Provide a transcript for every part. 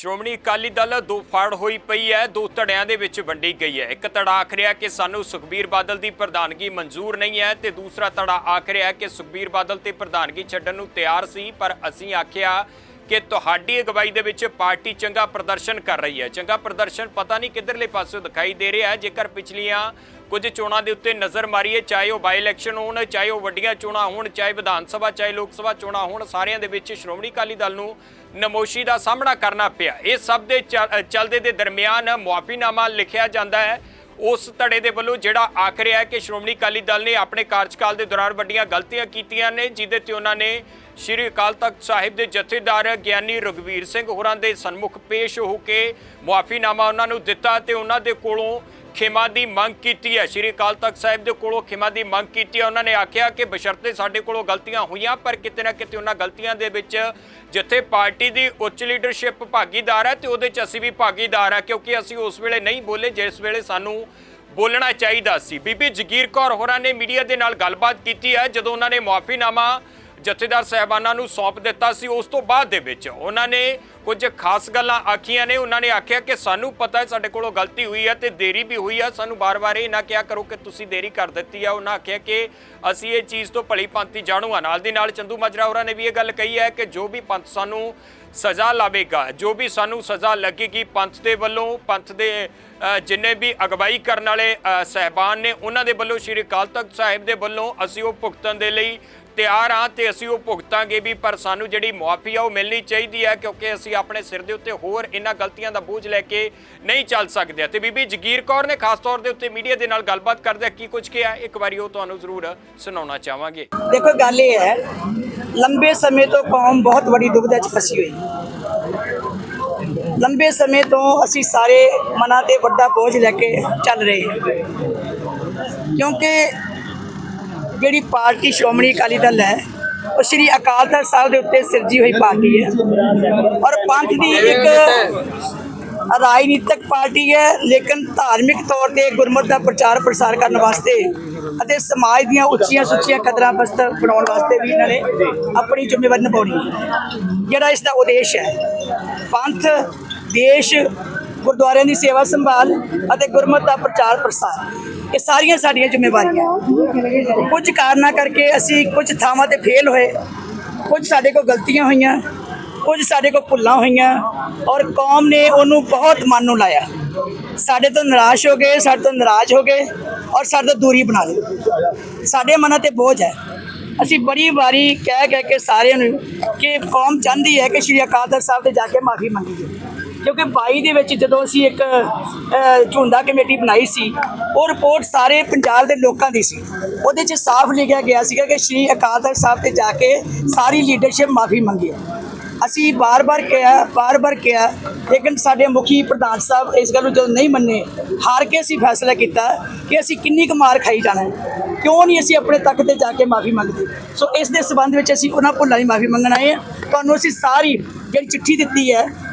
ਸ਼੍ਰੋਮਣੀ ਅਕਾਲੀ ਦਲ ਦੋ ਫਾੜ ਹੋਈ ਪਈ ਹੈ, ਦੋ ਧੜਿਆਂ ਦੇ ਵਿੱਚ ਵੰਡੀ ਗਈ ਹੈ। ਇੱਕ ਧੜਾ ਆਖ ਰਿਹਾ ਕਿ ਸਾਨੂੰ ਸੁਖਬੀਰ ਬਾਦਲ ਦੀ ਪ੍ਰਧਾਨਗੀ ਮਨਜ਼ੂਰ ਨਹੀਂ ਹੈ ਤੇ ਦੂਸਰਾ ਧੜਾ ਆਖ ਰਿਹਾ ਕਿ ਸੁਖਬੀਰ ਬਾਦਲ ਤੇ ਪ੍ਰਧਾਨਗੀ ਛੱਡਣ ਨੂੰ ਤਿਆਰ ਸੀ, ਪਰ ਅਸੀਂ ਆਖਿਆ ਕਿ ਤੁਹਾਡੀ ਅਗਵਾਈ ਦੇ ਵਿੱਚ ਪਾਰਟੀ ਚੰਗਾ ਪ੍ਰਦਰਸ਼ਨ ਕਰ ਰਹੀ ਹੈ। ਚੰਗਾ ਪ੍ਰਦਰਸ਼ਨ ਪਤਾ ਨਹੀਂ ਕਿੱਧਰਲੇ ਪਾਸੇ ਦਿਖਾਈ ਦੇ ਰਿਹਾ ਹੈ। ਜੇਕਰ ਪਿਛਲੀਆਂ ਕੁਝ ਚੋਣਾਂ ਦੇ ਉੱਤੇ ਨਜ਼ਰ ਮਾਰੀਏ, ਚਾਹੇ ਉਹ ਬਾਈ ਇਲੈਕਸ਼ਨ ਹੋਣ, ਚਾਹੇ ਉਹ ਵੱਡੀਆਂ ਚੋਣਾਂ ਹੋਣ, ਚਾਹੇ ਵਿਧਾਨ ਸਭਾ, ਚਾਹੇ ਲੋਕ ਸਭਾ ਚੋਣਾਂ ਹੋਣ, ਸਾਰਿਆਂ ਦੇ ਵਿੱਚ ਸ਼੍ਰੋਮਣੀ ਅਕਾਲੀ ਦਲ ਨੂੰ ਨਮੋਸ਼ੀ ਦਾ ਸਾਹਮਣਾ ਕਰਨਾ ਪਿਆ। ਇਹ ਸਭ ਦੇ ਚਲਦੇ ਦੇ ਦਰਮਿਆਨ ਮੁਆਫੀਨਾਮਾ ਲਿਖਿਆ ਜਾਂਦਾ ਹੈ। ਉਸ ਧੜੇ ਦੇ ਵੱਲੋਂ ਜਿਹੜਾ ਆਖ ਰਿਹਾ ਹੈ ਕਿ ਸ਼੍ਰੋਮਣੀ ਅਕਾਲੀ ਦਲ ਨੇ ਆਪਣੇ ਕਾਰਜਕਾਲ ਦੇ ਦੌਰਾਨ ਵੱਡੀਆਂ ਗਲਤੀਆਂ ਕੀਤੀਆਂ ਨੇ, ਜਿਹਦੇ ਤੇ ਉਹਨਾਂ ਨੇ ਸ਼੍ਰੀ ਅਕਾਲ ਤਖਤ ਸਾਹਿਬ ਦੇ ਜਥੇਦਾਰ ਗਿਆਨੀ ਰਗਵੀਰ ਸਿੰਘ ਹੋਰਾਂ ਦੇ ਸਨਮੁਖ ਪੇਸ਼ ਹੋ ਕੇ ਮੁਆਫੀਨਾਮਾ ਉਹਨਾਂ ਨੂੰ ਦਿੱਤਾ ਤੇ ਉਹਨਾਂ ਦੇ ਕੋਲੋਂ ਖਿਮਾ ਦੀ ਮੰਗ ਕੀਤੀ ਹੈ। ਸ਼੍ਰੀ ਅਕਾਲ ਤਖਤ ਸਾਹਿਬ ਦੇ ਕੋਲੋਂ ਖਿਮਾ ਦੀ ਮੰਗ ਕੀਤੀ ਹੈ। ਉਹਨਾਂ ਨੇ ਆਖਿਆ ਕਿ ਬਸ਼ਰਤੇ ਸਾਡੇ ਕੋਲੋਂ ਗਲਤੀਆਂ ਹੋਈਆਂ, ਪਰ ਕਿਤੇ ਨਾ ਕਿਤੇ ਉਹਨਾਂ ਗਲਤੀਆਂ ਦੇ ਵਿੱਚ ਜਿੱਥੇ ਪਾਰਟੀ ਦੀ ਉੱਚ ਲੀਡਰਸ਼ਿਪ ਭਾਗੀਦਾਰ ਹੈ ਤੇ ਉਹਦੇ 'ਚ ਅਸੀਂ ਵੀ ਭਾਗੀਦਾਰ ਆ ਕਿਉਂਕਿ ਅਸੀਂ ਉਸ ਵੇਲੇ ਨਹੀਂ ਬੋਲੇ ਜਿਸ ਵੇਲੇ ਸਾਨੂੰ ਬੋਲਣਾ ਚਾਹੀਦਾ ਸੀ। ਬੀਬੀ ਜਗੀਰ ਕੌਰ ਹੋਰਾਂ ਨੇ ਮੀਡੀਆ ਦੇ ਨਾਲ ਗੱਲਬਾਤ ਕੀਤੀ ਹੈ। ਜਦੋਂ ਉਹਨਾਂ ਨੇ ਮੁਆਫੀਨਾਮਾ ਜਥੇਦਾਰ ਸਾਹਿਬਾਨਾਂ ਨੂੰ ਸੌਂਪ ਦਿੱਤਾ ਸੀ। ਉਸ ਤੋਂ ਬਾਅਦ ਦੇ ਵਿੱਚ ਉਹਨਾਂ ਨੇ ਕੁਝ ਖਾਸ ਗੱਲਾਂ ਆਖੀਆਂ ਨੇ। ਉਹਨਾਂ ਨੇ ਆਖਿਆ ਕਿ ਸਾਨੂੰ ਪਤਾ ਹੈ ਸਾਡੇ ਕੋਲੋਂ ਗਲਤੀ ਹੋਈ ਹੈ ਤੇ ਦੇਰੀ ਵੀ ਹੋਈ ਹੈ ਸਾਨੂੰ ਬਾਰ-ਬਾਰ ਇਹ ਨਾ ਕਿਹਾ ਕਰੋ ਕਿ ਤੁਸੀਂ ਦੇਰੀ ਕਰ ਦਿੱਤੀ ਹੈ ਉਹਨਾਂ ਆਖਿਆ ਕਿ ਅਸੀਂ ਇਹ ਚੀਜ਼ ਤੋਂ ਭਲੀ ਭਾਂਤੀ ਜਾਣੂ ਆ। ਨਾਲ ਦੀ ਨਾਲ ਚੰਦੂ ਮਾਜਰਾ ਹੋਰਾਂ ਨੇ ਵੀ ਇਹ ਗੱਲ ਕਹੀ ਹੈ ਕਿ ਜੋ ਵੀ ਪੰਥ ਸਾਨੂੰ ਸਜ਼ਾ ਲਾਵੇਗਾ ਜੋ ਵੀ ਸਾਨੂੰ ਸਜ਼ਾ ਲੱਗੇਗੀ ਪੰਥ ਦੇ ਵੱਲੋਂ ਪੰਥ ਦੇ ਜਿੰਨੇ ਵੀ ਅਗਵਾਈ ਕਰਨ ਵਾਲੇ ਅ, ਸਹਿਬਾਨ ਨੇ ਉਹਨਾਂ ਦੇ ਵੱਲੋਂ ਸ਼੍ਰੀ ਅਕਾਲ ਤਖਤ ਸਾਹਿਬ ਦੇ ਵੱਲੋਂ ਅਸੀਂ ਉਹ ਭੁਗਤਣ ਦੇ ਲਈ ਤਿਆਰ ਹਾਂ ਤੇ ਅਸੀਂ ਉਹ ਭੁਗਤਾਂਗੇ ਵੀ, ਪਰ ਸਾਨੂੰ ਜਿਹੜੀ ਮੁਆਫੀ ਆ ਉਹ ਮਿਲਣੀ ਚਾਹੀਦੀ ਹੈ, ਕਿਉਂਕਿ ਅਸੀਂ ਆਪਣੇ ਸਿਰ ਦੇ ਉੱਤੇ ਹੋਰ ਇਹਨਾਂ ਗਲਤੀਆਂ ਦਾ ਬੋਝ ਲੈ ਕੇ ਨਹੀਂ ਚੱਲ ਸਕਦੇ। ਤੇ ਬੀਬੀ ਜਗੀਰ ਕੌਰ ਨੇ ਖਾਸ ਤੌਰ ਦੇ ਉੱਤੇ ਮੀਡੀਆ ਦੇ ਨਾਲ ਗੱਲਬਾਤ ਕਰਦਿਆਂ ਕੀ ਕੁਝ ਕਿਹਾ, ਇੱਕ ਵਾਰੀ ਉਹ ਤੁਹਾਨੂੰ ਜ਼ਰੂਰ ਸੁਣਾਉਣਾ ਚਾਹਾਂਗੇ। ਦੇਖੋ, ਗੱਲ ਇਹ ਹੈ, ਲੰਬੇ ਸਮੇਂ ਤੋਂ ਕੌਮ ਬਹੁਤ ਵੱਡੀ ਦੁਬਿਧਾ 'ਚ ਫਸੀ ਹੋਈ। ਲੰਬੇ ਸਮੇਂ ਤੋਂ ਅਸੀਂ ਸਾਰੇ ਮਨਾਂ ਤੇ ਵੱਡਾ ਬੋਝ ਲੈ ਕੇ ਚੱਲ ਰਹੇ ਹਾਂ। ਕਿਉਂਕਿ ਜਿਹੜੀ ਪਾਰਟੀ ਸ਼੍ਰੋਮਣੀ ਅਕਾਲੀ ਦਲ ਹੈ, ਉਹ ਸ਼੍ਰੀ ਅਕਾਲ ਤਖਤ ਸਾਹਿਬ ਦੇ ਉੱਤੇ ਸਿਰਜੀ ਹੋਈ ਪਾਰਟੀ ਹੈ। ਔਰ ਪੰਥ ਦੀ ਇੱਕ ਰਾਜਨੀਤਿਕ ਪਾਰਟੀ ਹੈ, ਲੇਕਿਨ ਧਾਰਮਿਕ ਤੌਰ ਤੇ ਗੁਰਮਤ ਦਾ ਪ੍ਰਚਾਰ ਪ੍ਰਸਾਰ ਕਰਨ ਵਾਸਤੇ ਅਤੇ ਸਮਾਜ ਦੀਆਂ ਉੱਚੀਆਂ ਸੁੱਚੀਆਂ ਕਦਰਾਂ ਬਸਤ ਬਣਾਉਣ ਵਾਸਤੇ ਵੀ ਇਹਨਾਂ ਨੇ ਆਪਣੀ ਜ਼ਿੰਮੇਵਾਰੀ ਨਿਭਾਉਣੀ ਹੈ। ਜਿਹੜਾ ਇਸ ਦਾ ਉਦੇਸ਼ ਹੈ, ਪੰਥ ਦੇਸ਼ ਗੁਰਦੁਆਰਿਆਂ ਦੀ ਸੇਵਾ ਸੰਭਾਲ ਅਤੇ ਗੁਰਮਤ ਦਾ ਪ੍ਰਚਾਰ ਪ੍ਰਸਾਰ। ਇਹ ਸਾਰੀਆਂ ਸਾਡੀਆਂ ਜ਼ਿੰਮੇਵਾਰੀਆਂ। ਕੁਝ ਕਾਰਨਾਂ ਕਰਕੇ ਅਸੀਂ ਕੁਝ ਥਾਵਾਂ ਤੇ ਫੇਲ ਹੋਏ। ਕੁਝ ਸਾਡੇ ਕੋਲ ਗਲਤੀਆਂ ਹੋਈਆਂ, ਕੁਝ ਸਾਡੇ ਕੋਲ ਭੁੱਲਾਂ ਹੋਈਆਂ ਔਰ ਕੌਮ ਨੇ ਉਹਨੂੰ ਬਹੁਤ ਮਨ ਨੂੰ ਲਾਇਆ। ਸਾਡੇ ਤੋਂ ਨਿਰਾਸ਼ ਹੋ ਗਏ, ਸਾਡੇ ਤੋਂ ਨਾਰਾਜ਼ ਹੋ ਗਏ ਔਰ ਸਾਡੇ ਤੋਂ ਦੂਰੀ ਬਣਾ ਲਈ। ਸਾਡੇ ਮਨਾਂ ਤੇ ਬੋਝ ਹੈ। ਅਸੀਂ ਬੜੀ ਵਾਰੀ ਕਹਿ ਕਹਿ ਕੇ ਸਾਰਿਆਂ ਨੂੰ ਕਿ ਕੌਮ ਚਾਹੁੰਦੀ ਹੈ ਕਿ ਸ਼੍ਰੀ ਅਕਾਲ ਤਖਤ ਸਾਹਿਬ ਤੇ ਜਾ ਕੇ ਮਾਫੀ ਮੰਗੀ ਜਾਵੇ। ਕਿਉਂਕਿ 22 ਦੇ ਵਿੱਚ ਜਦੋਂ ਅਸੀਂ ਇੱਕ ਅ, ਕਮੇਟੀ ਬਣਾਈ ਸੀ ਉਹ ਰਿਪੋਰਟ ਸਾਰੇ ਪੰਜਾਬ ਦੇ ਲੋਕਾਂ ਦੀ ਸੀ। ਉਹਦੇ 'ਚ ਸਾਫ਼ ਲਿਖਿਆ ਗਿਆ ਸੀਗਾ ਕਿ ਸ਼੍ਰੀ ਅਕਾਲ ਤਖਤ ਸਾਹਿਬ ਤੇ ਜਾ ਕੇ ਸਾਰੀ ਲੀਡਰਸ਼ਿਪ ਮਾਫੀ ਮੰਗੀ ਅਸੀਂ ਬਾਰ-ਬਾਰ ਕਿਹਾ ਬਾਰ-ਬਾਰ ਕਿਹਾ ਲੇਕਿਨ ਸਾਡੇ ਮੁਖੀ ਪ੍ਰਧਾਨ ਸਾਹਿਬ ਇਸ ਗੱਲ ਨੂੰ ਜਦੋਂ ਨਹੀਂ ਮੰਨੇ ਹਾਰ ਕੇ ਅਸੀਂ ਫੈਸਲਾ ਕੀਤਾ ਕਿ ਅਸੀਂ ਕਿੰਨੀ ਕੁ ਮਾਰ ਖਾਈ ਜਾਣਾ ਕਿਉਂ ਨਹੀਂ ਅਸੀਂ ਆਪਣੇ ਤੱਕ ਤੇ ਜਾ ਕੇ ਮਾਫੀ ਮੰਗਦੇ? ਸੋ ਇਸ ਦੇ ਸਬੰਧ ਵਿੱਚ ਅਸੀਂ ਉਹਨਾਂ ਭੁੱਲਾਂ ਦੀ ਮਾਫੀ ਮੰਗਣ ਆਏ ਹਾਂ। ਤੁਹਾਨੂੰ ਅਸੀਂ ਸਾਰੀ ਜਿਹੜੀ ਚਿੱਠੀ ਦਿੱਤੀ ਹੈ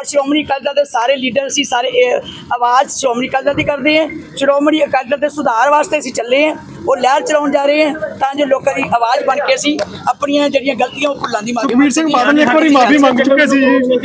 ਔਰ ਸ਼੍ਰੋਮਣੀ ਅਕਾਲੀ ਦਲ ਦੇ ਸਾਰੇ ਲੀਡਰ ਅਸੀਂ ਸਾਰੇ ਆਵਾਜ਼ ਸ਼੍ਰੋਮਣੀ ਅਕਾਲੀ ਦਲ ਦੀ ਕਰਦੇ ਹੈ। ਸ਼੍ਰੋਮਣੀ ਅਕਾਲੀ ਦਲ ਦੇ ਸੁਧਾਰ ਵਾਸਤੇ ਅਸੀਂ ਚੱਲੇ ਹਾਂ। ਉਹ ਲਹਿਰ ਚਲਾਉਣ ਜਾ ਰਹੇ ਹਾਂ ਤਾਂ ਜੋ ਲੋਕਾਂ ਦੀ ਆਵਾਜ਼ ਬਣ ਕੇ ਅਸੀਂ ਆਪਣੀਆਂ ਜਿਹੜੀਆਂ ਗਲਤੀਆਂ ਉਹ ਭੁੱਲਾਂ ਦੀ ਮਾਫੀ ਸੁਖਬੀਰ ਸਿੰਘ ਬਾਦਲ ਨੇ ਇੱਕ ਵਾਰੀ ਮਾਫੀ ਮੰਗ ਚੁੱਕੇ ਸੀ